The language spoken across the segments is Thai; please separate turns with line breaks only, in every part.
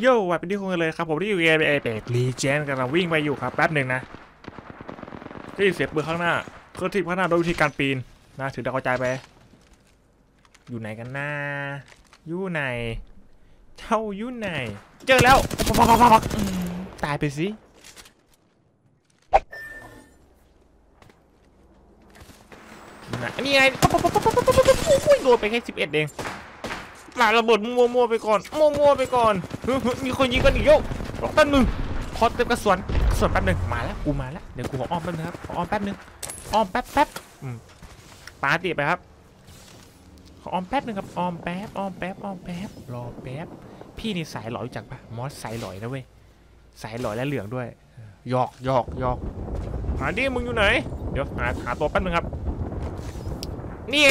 โย่วัดเป็นที่คงเลยครับผมที่อยู่เอเอเปกรีเจนกำลังวิ่งไปอยู่ครับแป๊บหนึ่งนะที่เสียบปืนข้างหน้าเคลื่อที่ข้างหน้าโดยวิธีการปีนนะถือดาวกระจายไป อยู่ไหนกันนะอยู่ไหนเท่ายู่ไหน เจอแล้วตายไปสินี่ไงโดนไปแค่สิบเอ็ดเอง หลาระเบิดมั่วๆไปก่อนมั่วๆไปก่อน มีคนยิงกันอีกโยกรอแป๊บนึงขอเติมกระสุนกระสุนแป๊บนึงมาแล้วกูมาแล้วเดี๋ยวกูขออ้อมแป๊บนึงครับขออ้อมแป๊บนึงอ้อมแป๊บแป๊บอืมปาติไปครับขออ้อมแป๊บนึงครับอ้อมแป๊บอ้อมแป๊บอ้อมแป๊บรอแป๊บพี่นี่สายหลอยจักปะมอสสายหลอยนะเว้ยสายหลอยและเหลืองด้วยหยอกหยอกหยอกหาดิมึงอยู่ไหน เดี๋ยวหาหาตัวแป๊บนึงครับนี่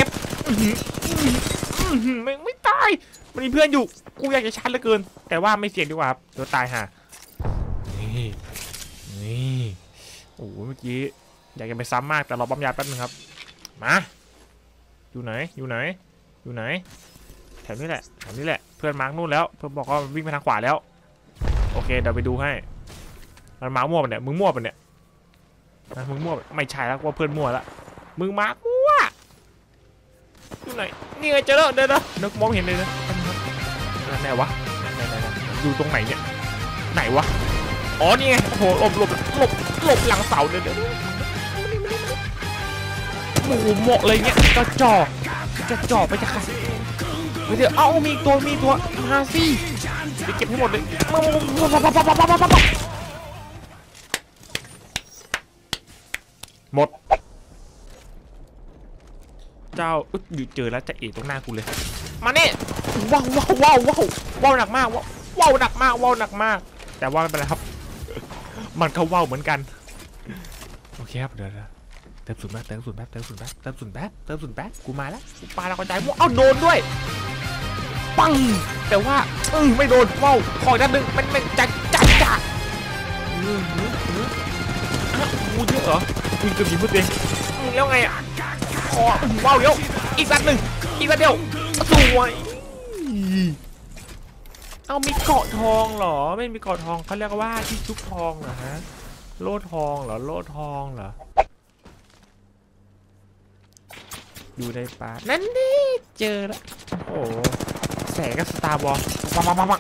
ไม่ไม่ตาย มันมีเพื่อนอยู่ กูอยากจะชาร์จเหลือเกิน แต่ว่าไม่เสี่ยงดีกว่าเดี๋ยวตายห่านี่นี่โอ้โหเมื่อกี้อยากจะไปซ้ำมากแต่เราปั๊มยาแป๊บนึงครับ มา อยู่ไหน อยู่ไหน อยู่ไหน แถวนี้แหละ แถวนี้แหละ เพื่อนมาร์กนู่นแล้ว เพื่อนบอกว่าวิ่งไปทางขวาแล้ว โอเค เดี๋ยวไปดูให้ มันมาร์กมั่วปะเนี่ย มึงมั่วปะเนี่ยนะมึงมั่ว ไม่ใช่แล้วว่าเพื่อนมั่วละ มึงมาร์กมั่ว ไหนนี่ไงเจอแล้วเดี๋ยวนะนึกมองเห็นเลยนะแป๊บนึงครับนั่นไหนวะไหนไหนไหนอยู่ตรงไหนเนี่ยไหนวะอ๋อนี่ไงโอ้โหหลบหลบหลบหลบหลังเสาเดี๋ยวเดี๋ยวโอ้โหหมาะเลยเนี่ยกระจ่อกกระจ่อไปจะขาดเฮ้ยเดี๋ยวเอ้ามีตัวมีตัวมาสิไปเก็บให้หมดเลยหมด เจ้าอึ๊ดอยู่เจอแล้วจะเอกตรงหน้ากูเลย มาเนี่ยว้าวว้าวว้าวว้าวว้าวหนักมากว้าวหนักมากว้าวหนักมาก แต่ว่าไม่เป็นไรครับ มันก็ว้าวเหมือนกัน โอเคครับเดี๋ยวเติมศูนย์แป๊บเติมศูนย์แป๊บเติมศูนย์แป๊บเติมศูนย์แป๊บเติมศูนย์แป๊บกูมาแล้วกูปาแล้วกระจายว้าวเอ้าโดนด้วย ปัง แต่ว่าอือไม่โดนว้าวขออีกนัดหนึ่งมันมันจัดจัดจัดอือหือหืออ้าวกูเยอะเหรอกูเกือบยิงเพื่อนเองอืมแล้วไงอะ คอว้าวเดี๋ยวอีกสักหนึ่งอีกสักเดียวสวยเอามีเกาะทองเหรอ ไม่มีเกาะทองเขาเรียกว่าที่ชุบทองเหรอฮะโล่ทองเหรอโล่ทองเหรออยู่ในป่านั่นนี่เจอแล้วโอ้แสงกับสตาร์บอลมามมามา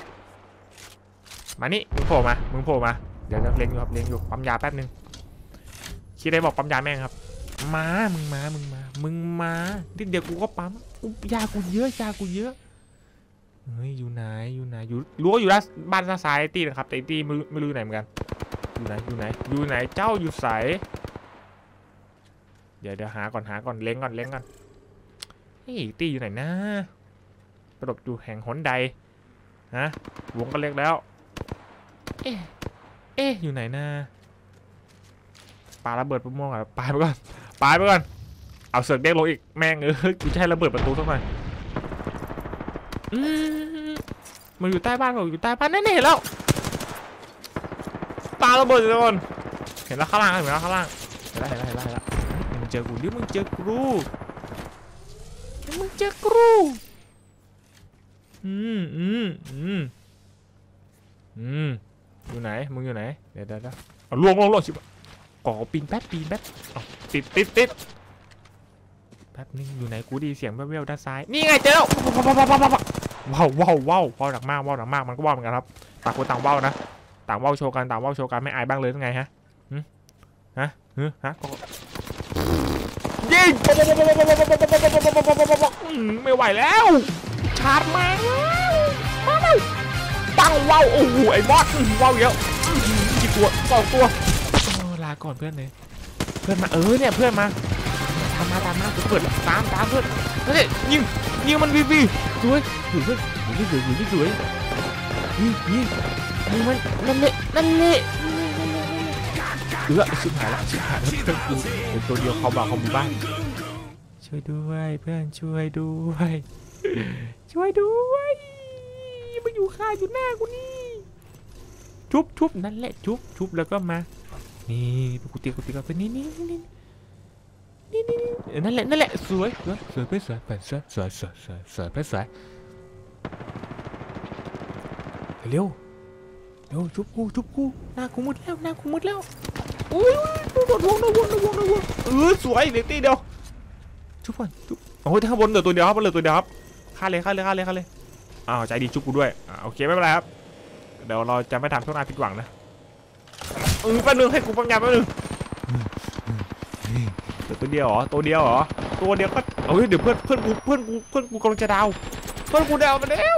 มานี่มึงโผล่มามึงโผล่มาเดี๋ยวเล็งอยู่ครับเล็งอยู่ปั๊มยาแป๊บนึงคิดได้บอกปั๊มยาแม่งครับ มา มึงมา มึงมา มึงมานิดเดียวกูก็ปั๊มอุยากูเยอะยากูเยอะ เฮ้ยอยู่ไหนอยู่ไหนอยู่รู้วอยู่ด้านบ้านด้านซ้ายตีนะครับแต่ตีไม่รู้ไม่รู้อไหนเหมือนกัน อยู่ไหนอยู่ไหนอยู่ไหนเจ้าอยู่ใสเดี๋ยวเดี๋ยวหาก่อนหาก่อนเล้งก่อนเล้งก่อนเฮ้ยตีอยู่ไหนนะประดบอยู่แห่งหนใดฮะวงก็เล็กแล้ว เอ๊ะเอ๊ะอยู่ไหนนะปาระเบิดปุ๊บม่วงอะปาไปก่อน ปาไปก่อน เอาเสือกเด้งลงอีกแม่งเออกูจะให้ระเบิดประตูสักหน่อยมมันอยู่ใต้บ้านผมอยู่ใต้บ้านนั่นเห็นแล้วปาระเบิดเลยก่อนเห็นแล้วข้างล่างเห็นแล้วข้างล่างเห็นแล้วเห็นแล้วเห็นแล้วเห็นแล้วมึงเจอกูดิมึงเจอกูมึงเจอกูอืมอืมอืมอืมอยู่ไหนมึงอยู่ไหนเดี๋ยวเดี๋ยวเอาล่วงล่วงล่วงชิบก่อปีนแป๊บปีนแป๊บ ติดติดติดแป๊บนึงอยู่ไหนกูดีเสียงแว่วๆด้านซ้าย นี่ไงเจอวว้าวว้าวว้าวว้าวหนักมากว้าวหนักมากมันก็ว้าวเหมือนกันครับต่างคนต่างว้าวนะต่างว้าวโชว์กันต่างว้าวโชว์กันไม่อายบ้างเลยหรือไงฮะฮะหึฮะยิงไม่ไหวแล้วชาร์จมาแล้งว้าวโอ้โหไอ้บอสว้าวเยอะกี่ตัวสองตัวลาก่อนเพื่อนเลย เพื่อนมาเออเนี่ยเพื่อนมาตามมาตามมาเปิดตามตามเพื่อนเฮ้ยยิงยิงมันวีวีสวยสวยเพื่อนสวยสวยสวยสวยยิงยิงยิงมันนั่นเละนั่นเละเออชิบหายละชิบหายแล้วเพื่อนกูเป็นตัวเดียวเขาบอกเขามีบ้านช่วยด้วยเพื่อนช่วยด้วย ช่วยด้วยมาอยู่ข้าอยู่หน้ากูนี่ชุบชุบนั่นแหละชุบชุบแล้วก็มา นี่กูตีกูตีกันนี่นี่นี่นี่นี่นี่นั่นแหละนั่นแหละสวยสวยสวยเพื่อนสวยเพื่อนสวยสวยสวยสวยสวยเพื่อนสวยเร็วร็วชุบกูชุบกูหน้ากูมืดแล้วหน้ากูมืดแล้วอุ้ยโดนวงโดนวงโดนวงโดนวงเออสวยเด็กตีเดียวชุบก่อนชุบโอ้ยข้าบนเหลือตัวเดียวครับเหลือตัวเดียวครับฆ่าเลยฆ่าเลยฆ่าเลยฆ่าเลยอ้าวใจดีชุบกูด้วยอ่าโอเคไม่เป็นไรครับเดี๋ยวเราจะไม่ทำพวกนายผิดหวังนะ ออแป๊บนึงให้กูปั๊มยาแป๊บนึงเหลือตัวเดียวเหรอตัวเดียวเหรอตัวเดียวก็เอ้ยเดี๋ยวเพื่อนเพื่อนกูเพื่อนกูเพื่อนกูกำลังจะดาวเพื่อนกูดาวมาแล้ว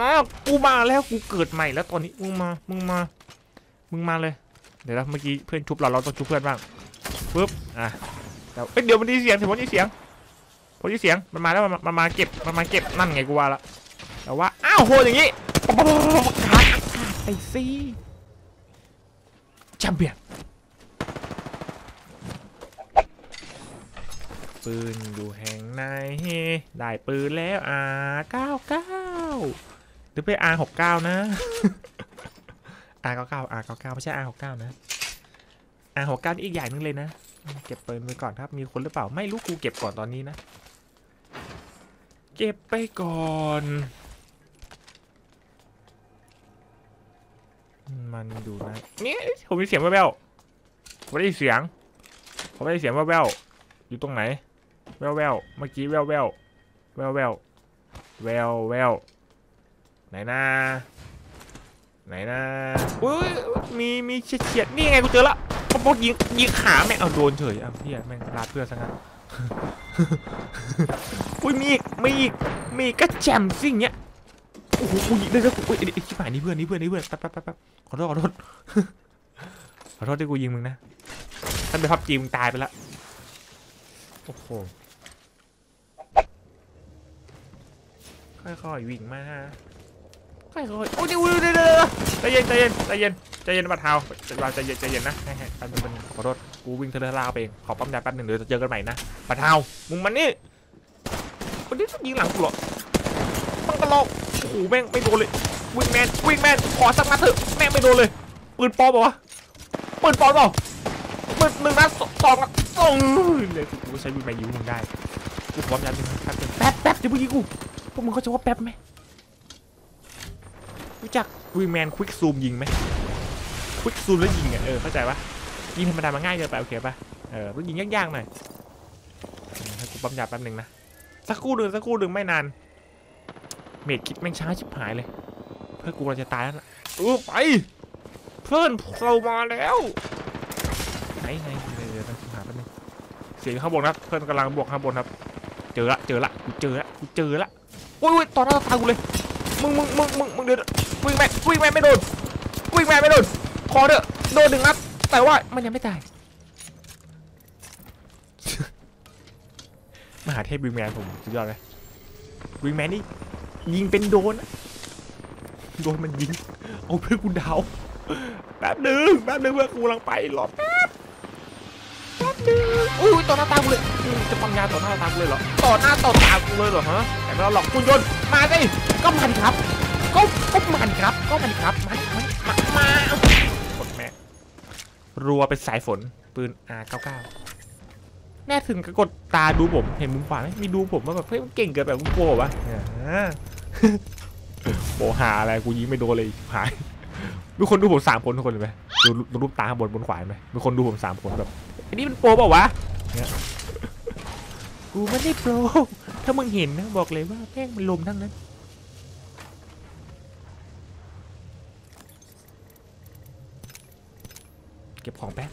มากูมาแล้วกูเกิดใหม่แล้วตอนนี้มึงมามึงมามึงมาเลย เดี๋ยวนะเมื่อกี้เพื่อนชุบเราเราต้องชุบเพื่อนบ้างปึ๊บอะแต่เอ้ยเดี๋ยวมันได้เสียงถึงมันได้เสียงพอได้เสียงมันมาแล้วมันมาเก็บมันมาเก็บนั่นไงกูว่าละแต่ว่าอ้าวโหอย่างงี้ขาดขาดไปสิ ชมเปี้ยนปืนอยู่แห่งไหนได้ปืนแล้วอ่าเก้าเก้าหรือไป R69 นะ R99 R99 ไม่ใช่ R69 นะ R69 นี่อีกอย่างหนึงเลยนะ เก็บปืนไว้ก่อนครับ มีคนหรือเปล่า ไม่รู้กูเก็บก่อนตอนนี้นะ เก็บไปก่อน มันอยู่นะนี่ผมมีเสียงแว่วๆผมได้ยินเสียงผมได้ยินเสียงแว่วๆอยู่ตรงไหน แว่วๆเมื่อกี้แว่วๆแว่วๆแว่วๆแว่วๆไหนนะไหนนะอุ้ยมีมีเฉียดเฉียดนี่ไงกูเจอละป๊อกป๊อกยิงยิงขาแม่งเอาโดนเฉยเอาเฮียแม่งลาดเพื่อนซะงั้นอุ้ยมีอีกมีอีกมีอีกก็แจมสิ่งเนี้ย โอ้โหกูยิงได้แล้วกูอุ้ยไอ้ไอ้ชิบหายนี่เพื่อนนี่เพื่อนนี่เพื่อนแป๊บแป๊บแป๊บแป๊บขอโทษขอโทษขอโทษที่กูยิงมึงนะท่านไปพับจีมึงตายไปละโอ้โหค่อยๆวิ่งมาค่อยๆโอ้ยเดี๋ยวเดี๋ยวเดี๋ยวใจเย็นใจเย็นใจเย็นใจเย็นบัดเท้าเราใจเย็นใจเย็นนะให้ให้แป๊บนึงแป๊บนึงขอโทษกูวิ่งเทเลลาไปเองขอปั๊มยาแป๊บหนึ่งเดี๋ยวจะเจอกันใหม่นะบัดเท้ามึงมันนี่คนนี้ยิงหลังกูเหรอ องกระโหลกโอ้โหแม่งไม่โดนเลยวิ่งแมนวิ่งแมนขอสักนัดเถอะแม่งไม่โดนเลยปืนปอมเปล่าวะปืนปอมเปล่าปืนหนึ่งนัดสองนัดสองเลยกูใช้วิ่งแมนยิงมึงได้กูพร้อมยาหนึ่งแป๊บแป๊บแป๊บเดี๋ยวมึงยิงกูพวกมึงเขาจะว่าแป๊บไหมรู้จักวีแมนควิกซูมยิงไหมควิกซูมแล้วยิงอะเออเข้าใจปะยิงธรรมดามันง่ายเกินไปโอเคปะเออต้องยิงยากๆหน่อยให้กูปั๊มยาแป๊บหนึ่งนะสักครู่หนึ่งสักครู่หนึ่งไม่นาน เมดคิดแม่งช้าชิบหายเลย เพื่อนกูเราจะตายแล้วนะเออไป เพื่อนเรามาแล้ว ไหนไหนเดี๋ยวเดี๋ยวเดี๋ยวหาแป๊บนึงเสียงข้างบนครับ เพื่อนกำลังบวกข้างบนครับ เจอละเจอละกูเจอละกูเจอละโอ้ยโอ้ยต่อหน้าต่อตากูเลย มึงมึงมึงมึงมึงเดี๋ยววิ่งแม่วิ่งแม่ไม่โดนวิ่งแม่ไม่โดนขอเถอะโดนหนึ่งนัดแต่ว่ามันยังไม่ตายมหาเทพวิงแมนผมสุดยอดเลยวิงแมนนี่ ยิงเป็นโดนอะโดนมันยิง เอาเพื่อกูดาว แป๊บหนึ่งแป๊บหนึ่งเพื่อกูกำลังไปหรอแป๊บแป๊บหนึ่งอุ้ยต่อหน้าตากูเลย จะปังยาต่อหน้าตากูเลยเหรอ ต่อหน้าต่อตากูเลยเหรอฮะ แต่ไม่เราหลอกคุณยนต์มาสิก็มาดิครับ ก็ก็มาดิครับ ก็มาดิครับมาดิมาดิมามาฝนแม่รัวเป็นสายฝน ปืน R99 แน่ถึงกับกดตาดูผม เห็นมุมขวาไหมมีดูผมว่าแบบเฮ้ยมันเก่งเกินแบบมึงโปรวะเนี่ย โปรหาอะไรกูยิงไม่โดนเลยหายมีคนดูผมสามคนทุกคนเลยไหมดูดูรูปตาบนบนขวาไหมมีคนดูผมสามคนแบบไอ้นี่มันโปรเปล่าวะเนี่ยกูไม่ได้โปรถ้ามึงเห็นนะบอกเลยว่าแม่งมันลมทั้งนั้นเก็บของแป๊บ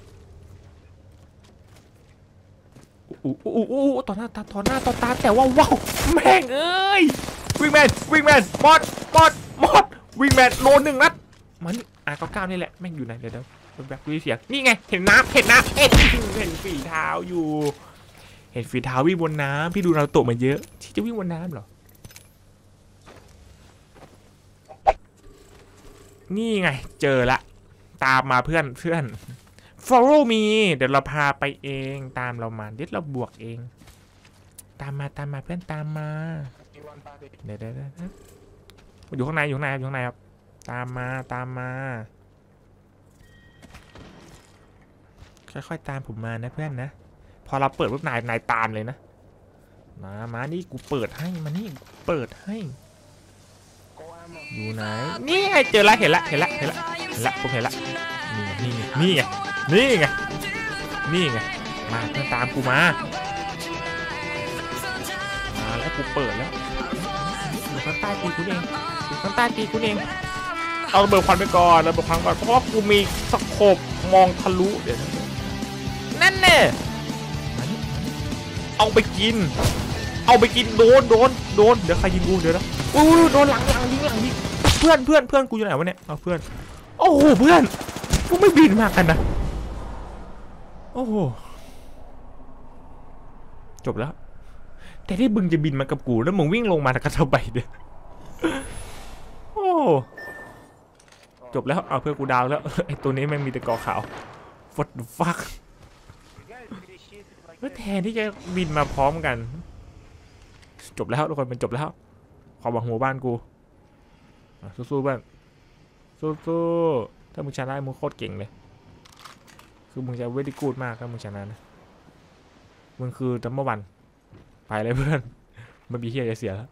อู้อู้อู้ต่อหน้าตาต่อหน้าต่อตาแต่ว่าว้าวแม่งเอ้ย วิ่งแมนวิ่งแมนมอดมอดมอดวิ่งแมนโลหนึ่งนัดมันอะเก้าเก้านี่แหละแม่งอยู่ไหนเดี๋ยวเดี๋ยวแบบดูเสียงนี่ไงเห็นน้ำเห็นน้ำเห็นเห็นฝีเท้าอยู่ เห็นฝีเท้าวิ่งบนน้ำพี่ดูเราโตมาเยอะ ที่จะวิ่งบนน้ำเหรอนี่ไงเจอละ ตามมาเพื่อนเพื่อน follow me เดี๋ยวเราพาไปเองตามเรามาเดี๋ยวเราบวกเอง ตามมาตามมาเพื่อนตามมา เดี๋ยวเดี๋ยวเดี๋ยวเดี๋ยวอยู่ข้างในอยู่ข้างในครับอยู่ข้างในครับ ตามมาตามมา ค่อยๆตามผมมานะเพื่อนนะ พอเราเปิดปุ๊บนายนายตามเลยนะ มามานี่กูเปิดให้มานี่เปิดให้ อยู่ไหน นี่ไงเจอละเห็นละเห็นละเห็นละเห็นละผมเห็นละ นี่ไงนี่ไงนี่ไงนี่ไงมาเพื่อนตามกูมา กูเปิดแล้วอยู่ข้างใต้ตีกูเองอยู่ข้างใต้ตีกูเอง เอาระเบิดควันไปก่อนระเบิดควันก่อนเพราะว่ากูมีสโคปมองทะลุเดี๋ยวนะนั่นแน่มานี่เอาไปกิน เอาไปกินโดนโดนโดนเดี๋ยวใครยิงกูเดี๋ยวนะอู้โดนหลังหลังยิงหลังยิงเพื่อนเพื่อนเพื่อนกูอยู่ไหนวะเนี่ยเอาเพื่อนโอ้โหเพื่อนกูไม่บินมากกันนะโอ้โหจบแล้ว แต่ที่บึงจะบินมากับกูแล้วมึงวิ่งลงมาแล้วก็จะไปเนี่ยโอ้จบแล้วเอาเพื่อกูดาวแล้วไอตัวนี้แม่งมีแต่กอขาว what the fuck แล้วแทนที่จะบินมาพร้อมกัน จบแล้วทุกคนมันจบแล้วความหวังหัวบ้านกูสู้ๆบ้านสู้ๆถ้ามึงชนะมึงโคตรเก่งเลย คือมึงจะเวดีกูดมากถ้ามึงชนะนะมึงคือดัมเบิลวัน ไปเลยเพื่อน มันมีเฮียจะเสียแล้ว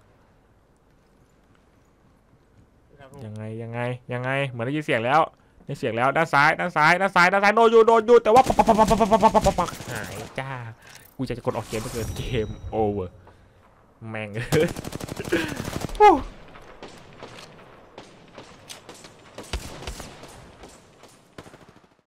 ยังไงยังไงยังไงเหมือนได้ยินเสียงแล้วได้เสียงแล้วด้านซ้ายด้านซ้ายด้านซ้ายด้านซ้ายโดนอยู่โดนอยู่แต่ว่าปักปักปักปักปักปักปักปักปักหายจ้ากูจะกดออกเกมไปเกินเกมโอเวอร์แม่งเอ้ย